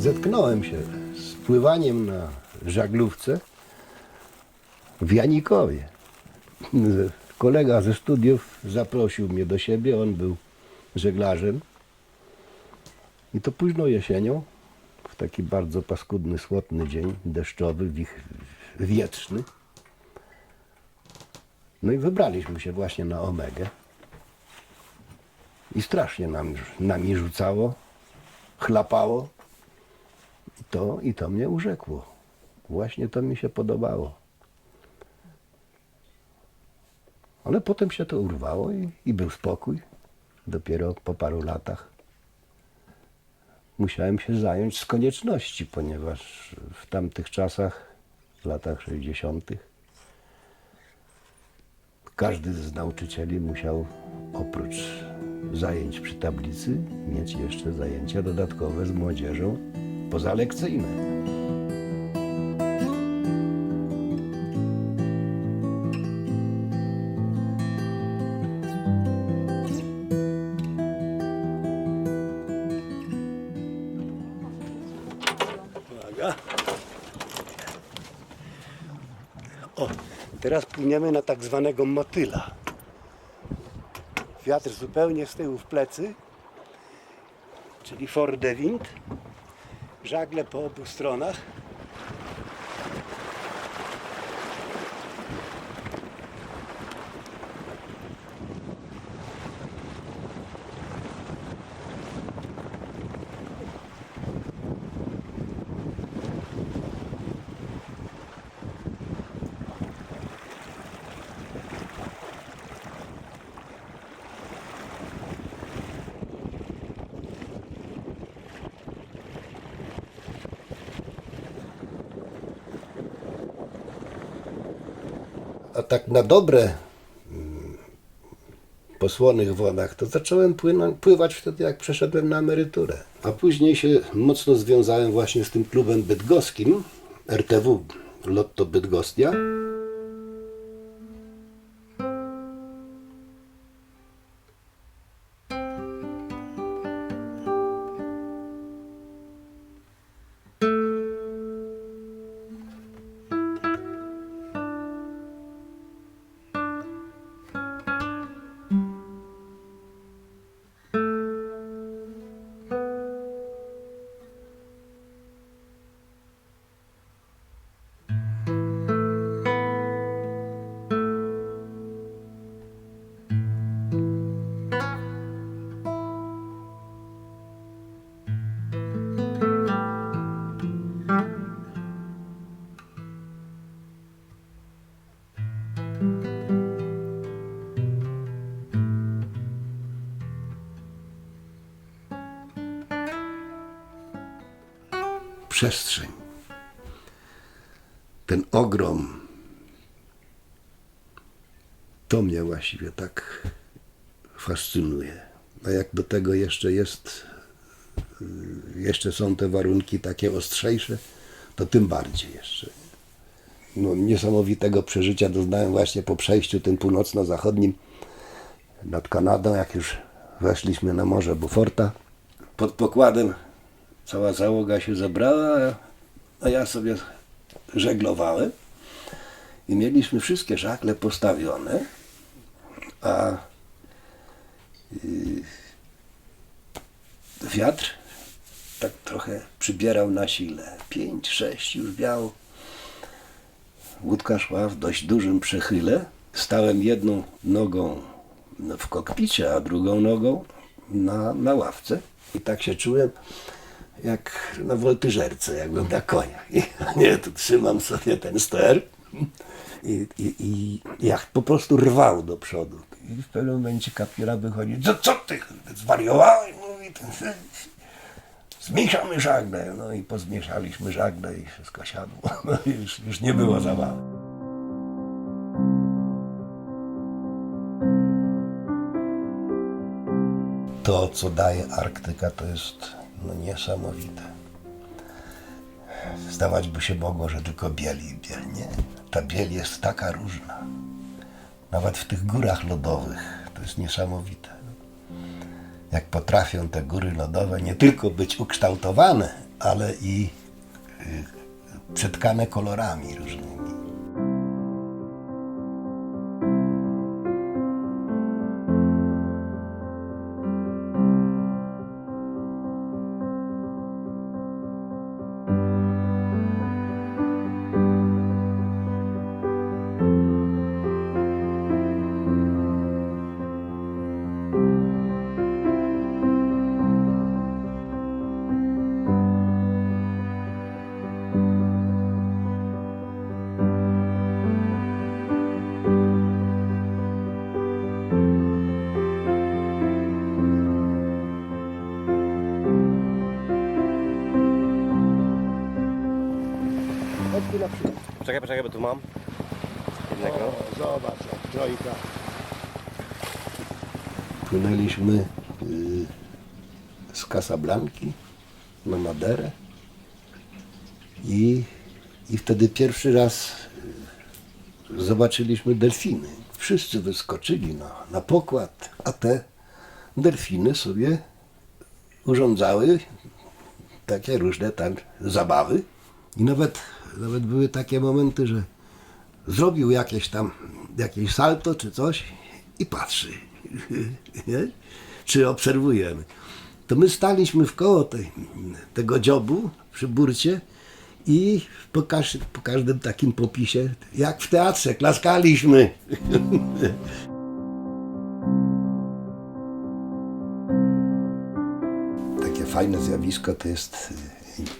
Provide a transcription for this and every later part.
zetknąłem się z pływaniem na żaglówce w Janikowie. Kolega ze studiów zaprosił mnie do siebie, on był żeglarzem. I to późno jesienią, w taki bardzo paskudny, słodny dzień, deszczowy, wich, wietrzny. No i wybraliśmy się właśnie na Omegę. I strasznie nam, nami rzucało, chlapało. To, I to mnie urzekło. Właśnie to mi się podobało. Ale potem się to urwało i, i był spokój. Dopiero po paru latach musiałem się zająć z konieczności, ponieważ w tamtych czasach, w latach 60., każdy z nauczycieli musiał oprócz zajęć przy tablicy mieć jeszcze zajęcia dodatkowe z młodzieżą pozalekcyjne. Uwaga. O, teraz płyniemy na tak zwanego motyla. Wiatr zupełnie z tyłu w plecy, czyli for de wind. Żagle po obu stronach. A tak na dobre mm, po słonych wodach, to zacząłem płynąć, pływać wtedy, jak przeszedłem na emeryturę. A później się mocno związałem właśnie z tym klubem bydgoskim, RTW Lotto Bydgostia. Przestrzeń. Ten ogrom. To mnie właściwie tak fascynuje. A jak do tego jeszcze jest, jeszcze są te warunki takie ostrzejsze, to tym bardziej jeszcze. No, niesamowitego przeżycia doznałem właśnie po przejściu tym północno-zachodnim nad Kanadą, jak już weszliśmy na Morze Beauforta. Pod pokładem cała załoga się zebrała, a- ja sobie żeglowałem i mieliśmy wszystkie żagle postawione, a y, wiatr tak trochę przybierał na sile. Pięć, sześć już wiał. Łódka szła w dość dużym przechyle. Stałem jedną nogą w kokpicie, a drugą nogą na, na ławce. I tak się czułem jak na woltyżerce, jakbym na koniach. I nie, tu trzymam sobie ten ster i, i, i jak po prostu rwał do przodu. I w pewnym momencie kapiera wychodzi, co, co ty, zwariowałeś? Mówi, ten, zmniejszamy żagle. No i pozmieszaliśmy żagle i wszystko siadło. No i już, już nie było zabawy. To, co daje Arktyka, to jest no, niesamowite. Zdawać by się mogło, że tylko biel i biel. Nie. Ta biel jest taka różna. Nawet w tych górach lodowych. To jest niesamowite. Jak potrafią te góry lodowe nie tylko być ukształtowane ale i y, przetkane kolorami różnymi. Poczekaj, poczekaj, bo tu mam. Jednego. O, zobacz, jak trojka. Płynęliśmy y, z Casablanki na Maderę i, i wtedy pierwszy raz y, zobaczyliśmy delfiny. Wszyscy wyskoczyli na, na pokład, a te delfiny sobie urządzały takie różne tam zabawy. I nawet, nawet były takie momenty, że zrobił jakieś tam, jakieś salto czy coś i patrzy, czy obserwujemy. To my staliśmy w koło tej, tego dziobu przy burcie i po, po każdym takim popisie, jak w teatrze, klaskaliśmy. Takie fajne zjawisko to jest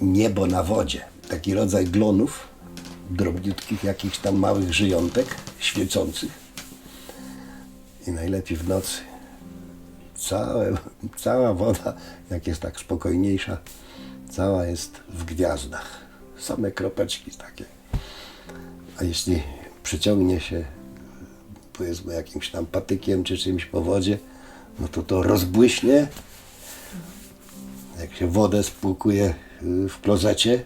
niebo na wodzie. Taki rodzaj glonów, drobniutkich jakichś tam małych żyjątek, świecących. I najlepiej w nocy. Całe, cała woda, jak jest tak spokojniejsza, cała jest w gwiazdach. Same kropeczki takie. A jeśli przyciągnie się powiedzmy jakimś tam patykiem czy czymś po wodzie, no to to rozbłyśnie. Jak się wodę spłukuje y, w klozecie,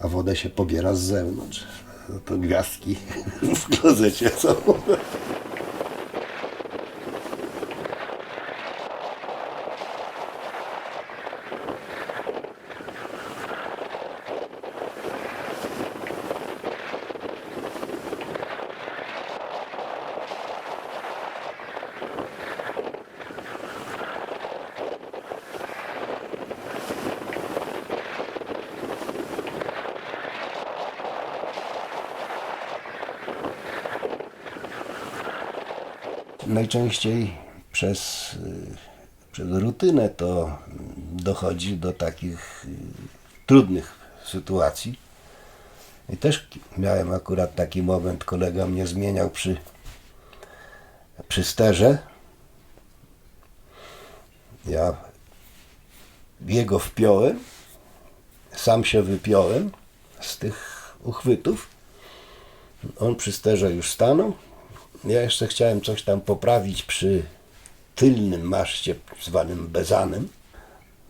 a wodę się pobiera z zewnątrz, no to gwiazdki w klozecie są. Najczęściej przez, y, przez rutynę to dochodzi do takich y, trudnych sytuacji. I też miałem akurat taki moment, kolega mnie zmieniał przy, przy sterze. Ja jego wpiąłem, sam się wypiąłem z tych uchwytów. On przy sterze już stanął. Ja jeszcze chciałem coś tam poprawić przy tylnym maszcie zwanym bezanem.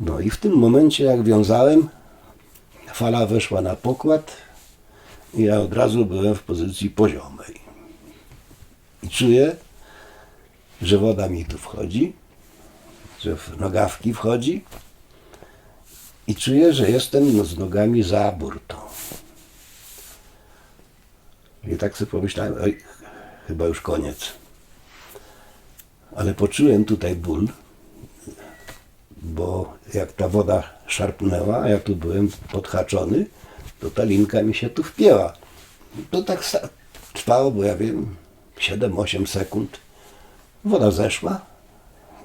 No i w tym momencie, jak wiązałem, fala weszła na pokład i ja od razu byłem w pozycji poziomej. I czuję, że woda mi tu wchodzi, że w nogawki wchodzi i czuję, że jestem no, z nogami za burtą. I tak sobie pomyślałem, oj, chyba już koniec. Ale poczułem tutaj ból, bo jak ta woda szarpnęła, a ja tu byłem podhaczony, to ta linka mi się tu wpięła. To tak trwało, bo ja wiem, 7-8 sekund. Woda zeszła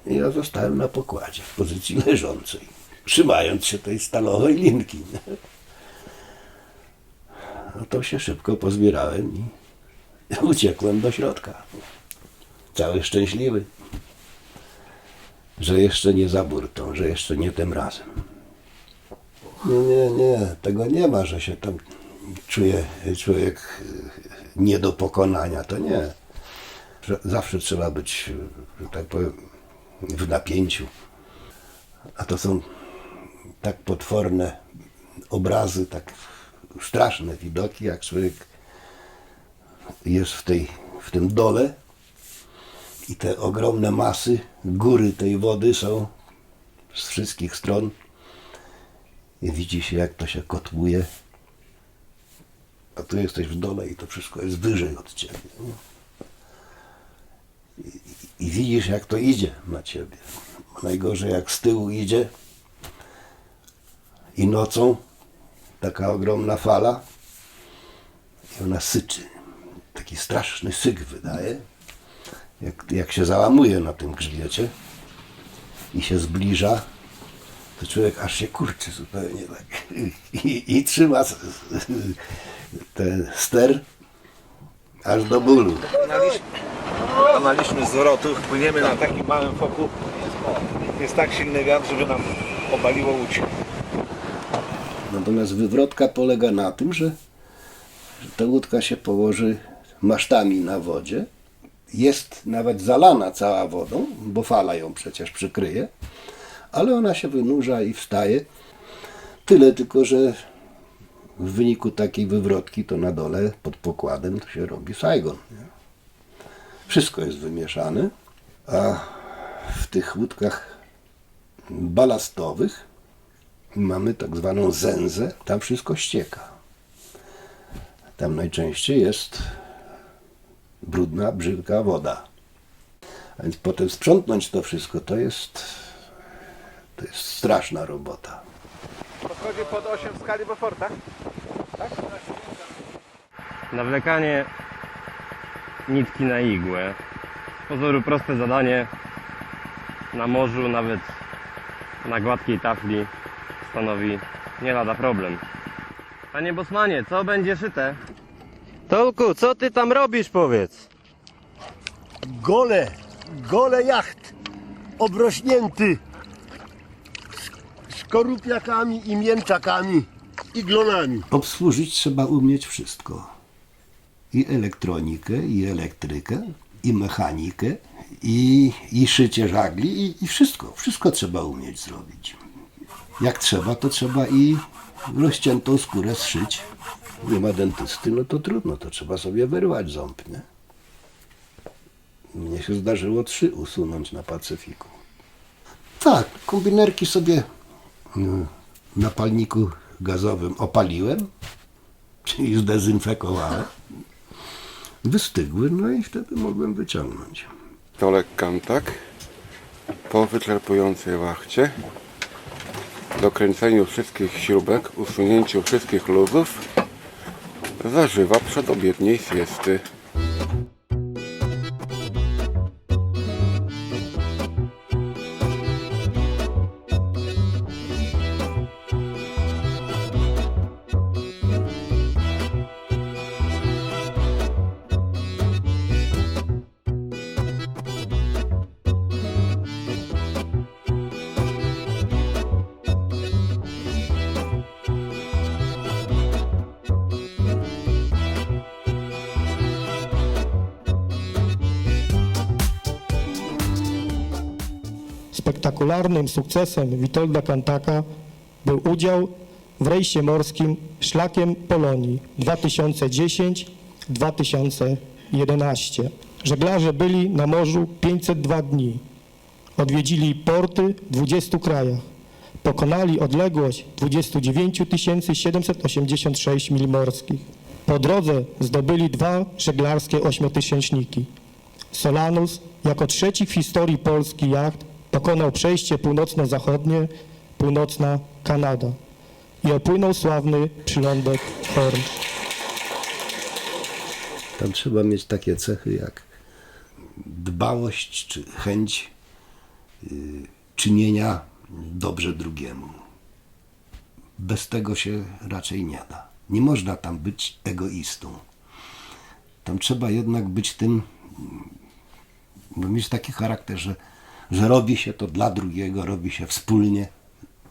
i ja zostałem na pokładzie w pozycji leżącej, trzymając się tej stalowej linki. No to się szybko pozbierałem i uciekłem do środka. Cały szczęśliwy, że jeszcze nie za burtą, że jeszcze nie tym razem. Nie, nie, nie, tego nie ma, że się tam czuje człowiek y, nie do pokonania, to nie. Zawsze trzeba być, y, że tak powiem, w napięciu. A to są tak potworne obrazy, tak straszne widoki, jak człowiek jest w, tej, w tym dole i te ogromne masy, góry tej wody są z wszystkich stron i widzi się, jak to się kotłuje. A tu jesteś w dole i to wszystko jest wyżej od ciebie. I, I widzisz, jak to idzie na ciebie. Najgorzej, jak z tyłu idzie i nocą taka ogromna fala i ona syczy. Taki straszny syk wydaje, jak, jak się załamuje na tym grzbiecie i się zbliża, to człowiek aż się kurczy zupełnie tak i, i trzyma ten ster aż do bólu. Dokonaliśmy zwrotu, płyniemy na takim małym foku. Jest tak silny wiatr, żeby nam obaliło łódź. Natomiast wywrotka polega na tym, że, że ta łódka się położy masztami na wodzie. Jest nawet zalana cała wodą, bo fala ją przecież przykryje, ale ona się wynurza i wstaje. Tyle tylko, że w wyniku takiej wywrotki to na dole pod pokładem to się robi Saigon. Wszystko jest wymieszane, a w tych łódkach balastowych mamy tak zwaną zęzę, tam wszystko ścieka. Tam najczęściej jest brudna, brzydka woda. A więc potem sprzątnąć to wszystko to jest, to jest straszna robota. Podchodzi pod 8 w skali Beauforta. Nawlekanie nitki na igłę. Z pozoru proste zadanie na morzu, nawet na gładkiej tafli stanowi nie lada problem. Panie Bosmanie, co będzie szyte? Tolku, co ty tam robisz powiedz? gole, gole jacht obrośnięty sk- skorupiakami i mięczakami i glonami. Obsłużyć trzeba umieć wszystko. I elektronikę, i elektrykę, i mechanikę, i, i szycie żagli, i, i wszystko. Wszystko trzeba umieć zrobić. Jak trzeba, to trzeba i rozciętą skórę zszyć. Nie ma dentysty, no to trudno, to trzeba sobie wyrwać ząb, nie? Mnie się zdarzyło trzy usunąć na Pacyfiku. Tak, kombinerki sobie mm, na palniku gazowym opaliłem, czyli zdezynfekowałem. Wystygły, no i wtedy mogłem wyciągnąć. Tolek Kantak po wyczerpującej wachcie, dokręceniu wszystkich śrubek, usunięciu wszystkich luzów zażywa przedobiedniej siesty. Spektakularnym sukcesem Witolda Kantaka był udział w rejsie morskim Szlakiem Polonii 2010-2011. Żeglarze byli na morzu 502 dni. Odwiedzili porty w 20 krajach. Pokonali odległość 29 786 mil morskich. Po drodze zdobyli dwa żeglarskie ośmiotysięczniki. Solanus jako trzeci w historii Polski jacht pokonał przejście północno-zachodnie, północna Kanada i opłynął sławny przylądek Horn. Tam trzeba mieć takie cechy jak dbałość czy chęć y, czynienia dobrze drugiemu. Bez tego się raczej nie da. Nie można tam być egoistą. Tam trzeba jednak być tym, mm, mieć taki charakter, że, że robi się to dla drugiego, robi się wspólnie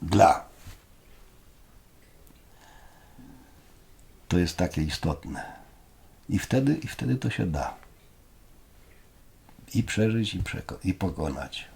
dla. To jest takie istotne. I wtedy, i wtedy to się da. I przeżyć, i, i pokonać.